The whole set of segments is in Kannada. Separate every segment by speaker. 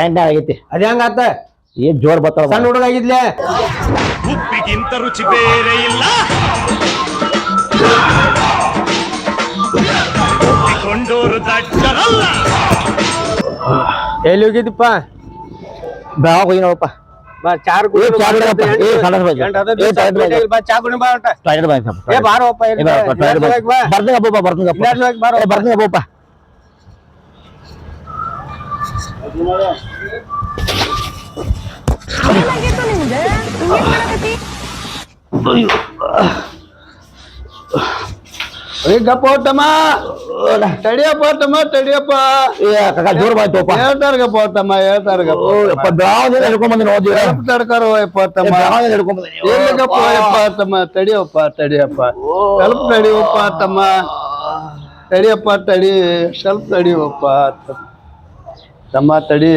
Speaker 1: ಪ್ಯಾಂಟ್ ಆಗೈತಿ.
Speaker 2: ಅದ ಹೆಂಗಾತ
Speaker 1: ಏನ್ ಜೋರ್ ಬರ್ತಾವ
Speaker 2: ಸಣ್ಣ ಹುಡುಗ ಆಗಿದ್ಲೆ?
Speaker 3: ಉಪ್ಪಿಗಿಂತ ರುಚಿ ಬೇರೆ ಇಲ್ಲ. ದಡ್ಡರಲ್ಲ.
Speaker 2: ಎಲ್ಲಿ ಹೋಗಿದ್ದಪ್ಪ?
Speaker 1: ಬೆಳಗ್ಗೆ ಹೋಗಿ ನೋಡಪ್ಪ.
Speaker 2: ಬಾ ಚಾರ್
Speaker 1: ಏ, ಚಾ ಕುಡಿಯಪ್ಪ. ಏ, ಸಣ್ಣದ್ ಬಾ. ಏ, ಸಣ್ಣದ್ ಬಾ.
Speaker 2: ಬಾ ಚಾ ಕುಡಿ ಬಾ ಅಂತ.
Speaker 1: ಟಾಯ್ಲೆಟ್
Speaker 2: ಏ ಬಾರಪ್ಪ, ಇಲ್ಲಿ ಬರ್ತೀನಿ ಇಲ್ಲಾರ್ದ್ ಹೋಗಕ್ ಬಾ.
Speaker 1: ಬರ್ದಂಗಪ್ಪ ಬರ್ದಂಗಪ್ಪ
Speaker 2: ಇಲ್ಲಾರ್ದ್ ಹೋಗಕ್ ಬಾರೋ.
Speaker 1: ಬರ್ದಂಗಪ್ಪ
Speaker 4: ಏನಾಗಿತ್ತು लगे तो नहीं
Speaker 5: मुझे ಈಗಪ್ಪ ತಮ್ಮ ತಡಿಯಪ್ಪ ತಮ್ಮ ತಡಿಯಪ್ಪ
Speaker 1: ಕಾಕ ಜೋರ್ ಬಾಯ್ತಪ್ಪ
Speaker 5: ಹೇಳ್ತಾರಗಪ್ಪ ತಮ್ಮ
Speaker 1: ಹೇಳ್ತಾರಗಪ್ಪ ಯಪ್ಪ ಬ್ರಾವಜನ ಹಿಡ್ಕೊಂಬಂದಿ
Speaker 5: ನೋದಿ ತಡ್ಕಾರು ಯಪ್ಪ ತಮ್ಮ
Speaker 1: ಬ್ರಾವಜನ ಹಿಡ್ಕೊಂಬಂದಿ
Speaker 5: ಇಲ್ಲಗಪ್ಪ ಯಪ್ಪ ತಮ್ಮ ತಡಿಯಪ್ಪ ತಡಿಯಪ್ಪ ಸ್ವಲ್ಪ ತಡಿಯಪ್ಪ ತಮ್ಮ ತಡಿಯಪ್ಪ ತಡಿ ಸ್ವಲ್ಪ ತಡಿಯಪ್ಪ ತಮ್ಮ ತಮ್ಮ ತಡಿ.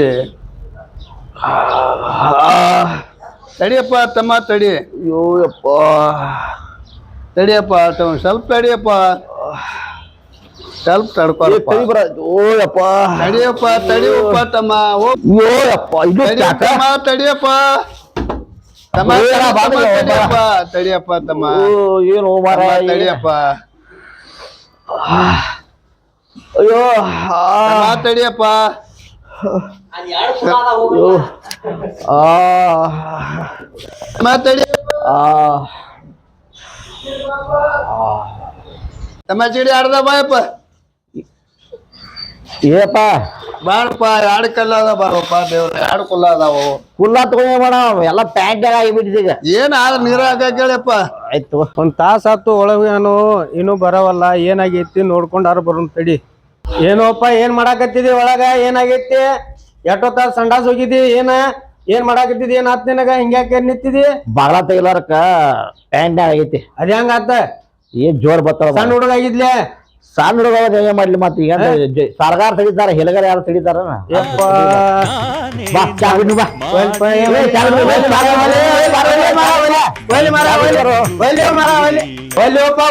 Speaker 5: ತಡಿಯಪ್ಪ ತಮ್ಮ ತಡಿ.
Speaker 1: ಅಯ್ಯೋ ಅಪ್ಪ
Speaker 5: ತಡಿಯಪ್ಪ ತಮ್ಮ ಸ್ವಲ್ಪ ತಡಿಯಪ್ಪ. ಸ್ವಲ್ಪ ತಡ್ಕೊಳಪ್ಪ ತಡಿಯಪ್ಪ ತಡಿಯಪ್ಪ ತಮ್ಮ.
Speaker 1: ಓಯಪ್ಪ ಇದು
Speaker 5: ತಮ್ಮ ತಡಿಯಪ್ಪ. ತಮ್ಮ ತಡಿಯಪ್ಪ ತಡಿಯಪ್ಪ ತಮ್ಮ.
Speaker 1: ಏನು
Speaker 5: ತಡಿಯಪ್ಪ.
Speaker 1: ಅಯ್ಯೋ
Speaker 5: ತಡಿಯಪ್ಪ.
Speaker 1: ಆ.
Speaker 5: ತಮ್ಮ ಆ.
Speaker 1: ಆ.
Speaker 5: ತಮ್ಮ ಚಿಡಿ ಆಡ್ದ ಬಾಯಪ್ಪ
Speaker 1: ಏಪ್ಪ.
Speaker 5: ಬಾರಪ್ಪ ಎರಡು ಕಲ್ಲ ಅದ ಬಾರಪ್ಪ ದೇವ್ರ ಎರಡು ಕುಲ್ಲ ಅದಾವು.
Speaker 1: ಕುಲ್ಲ ತಗೊಂಡ್ ಮಾಡ ಎಲ್ಲ ಪ್ಯಾಂಟ್ ಆಗಿಬಿಟ್ಟಿದೆ ಈಗ.
Speaker 5: ಏನ್ ಆದ್ರ ನೀರ ಹಾಕ ಕೇಳಪ್ಪ
Speaker 1: ಆಯ್ತು.
Speaker 2: ಒಂದ್ ತಾಸ ಆತು ಒಳಗೆ ನಾನು ಇನ್ನೂ ಬರವಲ್ಲ. ಏನಾಗೈತಿ ನೋಡ್ಕೊಂಡಾರ ಬರೋನ್ ತಡಿ. ಏನೋಪ್ಪ ಏನ್ ಮಾಡಾಕತ್ತಿದಿ ಒಳಗ? ಏನಾಗೈತಿ? ಎಷ್ಟೋ ಸಂಡಾಸ್ ಹೋಗಿದಿ? ಏನ? ಏನ್ ಮಾಡಾಕತ್ತಿದಿ? ಏನ್ ಆತ್ ನಿನಗ? ಹಿಂಗ್ಯಾಕೆ ನಿತ್ತಿದಿ
Speaker 1: ಬಾಳ ತೆಗಿಲಾರಕ್ಕ ಪ್ಯಾಂಟ್ ಆಗೈತಿ.
Speaker 2: ಅದ ಹೆಂಗಾತ
Speaker 1: ಏನ್ ಜೋರ್ ಬತ್ತದ
Speaker 2: ಸಣ್ಣ ಹುಡುಗ ಆಗಿದ್ಲೆ?
Speaker 1: ಸಣ್ಣ ಹುಡುಗ ಏನ್ ಮಾಡ್ಲಿ ಮತ್ತ ಈಗ? ಸರ್ಕಾರ ತೆಗಿತಾರ ಹೆಲಗಾರ ಯಾರು ತೆಗಿತಾರ? ಬಾ. ಬಾ ಒಲ್ಲೋಪ್ಪ